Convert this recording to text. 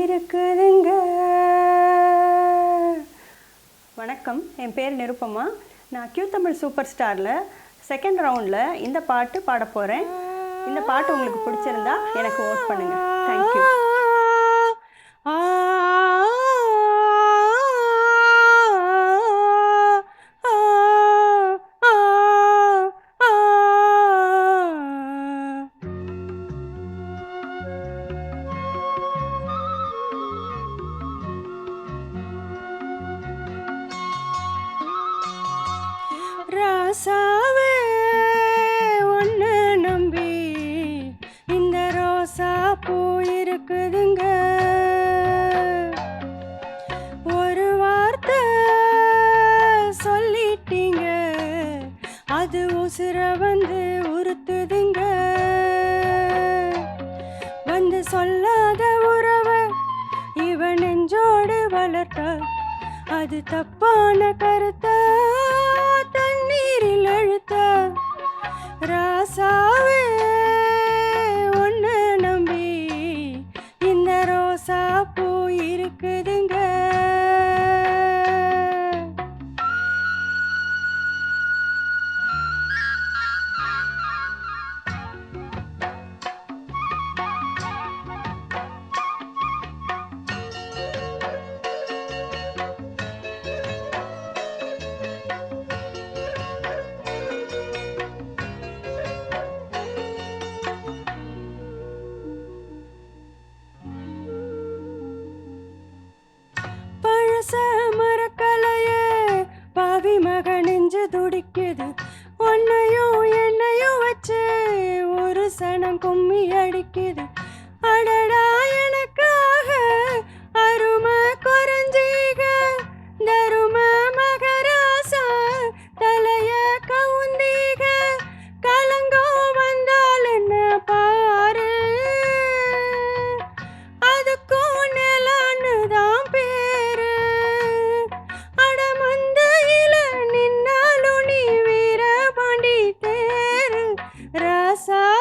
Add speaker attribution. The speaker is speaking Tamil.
Speaker 1: இருக்குதுங்க. வணக்கம். என் பேர் நிருப்பமா நான் கியூ தமிழ் சூப்பர் ஸ்டாரில் செகண்ட் ரவுண்டில் இந்த பாட்டு பாட போகிறேன் இந்த பாட்டு உங்களுக்கு பிடிச்சிருந்தா எனக்கு ஓட் பண்ணுங்கள் தேங்க்யூ ரோசாவே ஒன்று நம்பி. இந்த ரோசா பூ இருக்குதுங்க. ஒரு வார்த்தை சொல்லிட்டீங்க. அது உசுர வந்து உறுத்துதுங்க. வந்து சொல்லாத உறவை இவன் நெஞ்சோடு வளர்த்தா அது தப்பான கருத்தை? நெஞ்சு துடிக்குது. உன்னையும் என்னையும் வச்சு ஒரு சனம் கும்மி அடிக்குது. அடடா எனக்கு biasa